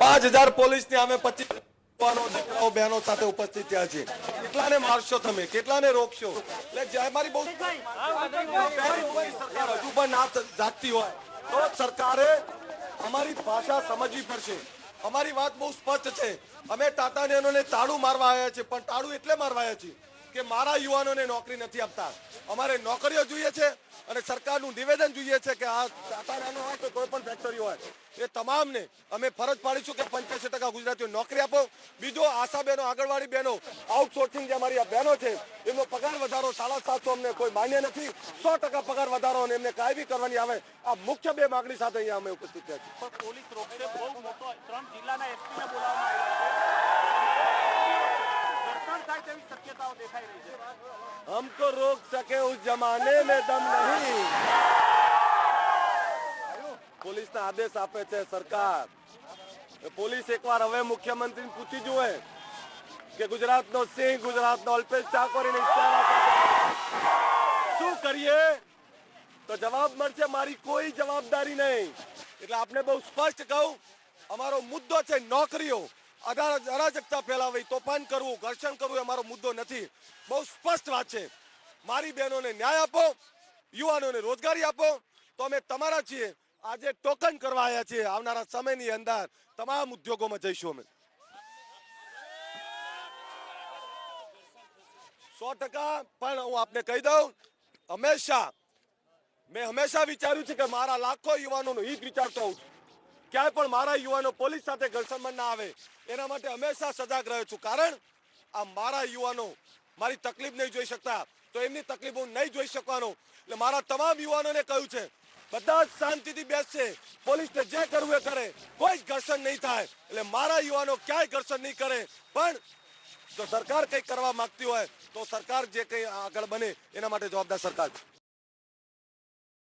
પાંચ હજાર પોલીસની અમે પચીસ દીકરાઓ, બહેનો સાથે ઉપસ્થિત થયા છે કેટલાને મારશો તમે? કેટલાને રોકશો? હજુ પણ ના જાગતી હોય, તો સરકારે અમારી ભાષા સમજવી પડશે. અમારી વાત બહુ સ્પષ્ટ છે. અમે ટાટા નેનોને તાળું મારવા આવ્યા છે પણ તાળું એટલે મારવા આવ્યા છીએ. કે મારા યુવાનોને નોકરી નથી આપતા. અમારે નોકરીઓ જોઈએ છે અને સરકારનું નિવેદન જોઈએ છે કે આ ટાટા નેનો હોય કે કોઈ પણ ફેક્ટરી હોય, એ તમામને અમે ફરજ પાડીશું કે પંચ્યાસી ટકા ગુજરાતીઓ નોકરી આપો. બીજો આશા બહેનો આંગણવાડી બહેનો આઉટસોર્સિંગ જે અમારી આ બહેનો છે, એમનો પગાર વધારો સાડા સાતસો અમને કોઈ માન્ય નથી. સો ટકા પગાર વધારો અને એમને કાયમી કરવાની આવે. આ મુખ્ય બે માગણી સાથે અહીંયા અમે ઉપસ્થિત થયા છીએ. પોલીસ રોકશે બહુ મોટો. ત્રણ જિલ્લાના એસપીને બોલાવવામાં આવ્યા हमको रोक सके उस जमाने में दम नहीं પોલીસને આદેશ આપે છે સરકાર એ પોલીસ એકવાર હવે મુખ્યમંત્રી પૂછી જુએ કે ગુજરાતનો સિંહ ગુજરાતનો અલ્પેશ ઠાકોર એને ઇશારા સાથે શું કરીએ તો જવાબ મળશે મારી કોઈ જવાબદારી નહીં એટલે આપણે બહુ સ્પષ્ટ કહું અમારો મુદ્દો છે નોકરીઓ અધા- અરાજકતા ફેલાવી, તોફાન કરવું, ઘર્ષણ કરવું એ મારો મુદ્દો નથી. બહુ સ્પષ્ટ વાત છે. મારી બહેનોને ન્યાય આપો, યુવાનોને રોજગારી આપો. તો અમે તમારા છીએ. આજે ટોકન કરવા આવ્યા છીએ. આવનારા સમયની અંદર તમામ ઉદ્યોગોમાં જઈશું અમે. સો ટકા, પણ હું આપને કહી દઉં, હંમેશા, મેં હંમેશા વિચાર્યું છે કે મારા લાખો યુવાનોનું હિત વિચારતો છું. ક્યાંય પણ મારા યુવાનો પોલીસ સાથે ઘર્ષણમાં ના આવે, એના માટે હંમેશા સજાગ રહ્યો છું. કારણ આ મારા યુવાનો મારી તકલીફ નહીં જોઈ શકતા, તો એમની તકલીફ હું નહીં જોઈ શકવાનો. એટલે મારા તમામ યુવાનોને કહ્યું છે, બધા જ શાંતિથી બેસશે પોલીસને જે કરવું એ કરે. કોઈ જ ઘર્ષણ નહીં થાય. એટલે મારા યુવાનો ક્યાંય ઘર્ષણ નહીં કરે. પણ જો સરકાર કંઈક કરવા માંગતી હોય, તો સરકાર જે કંઈ આગળ બને, એના માટે જવાબદાર સરકાર છે.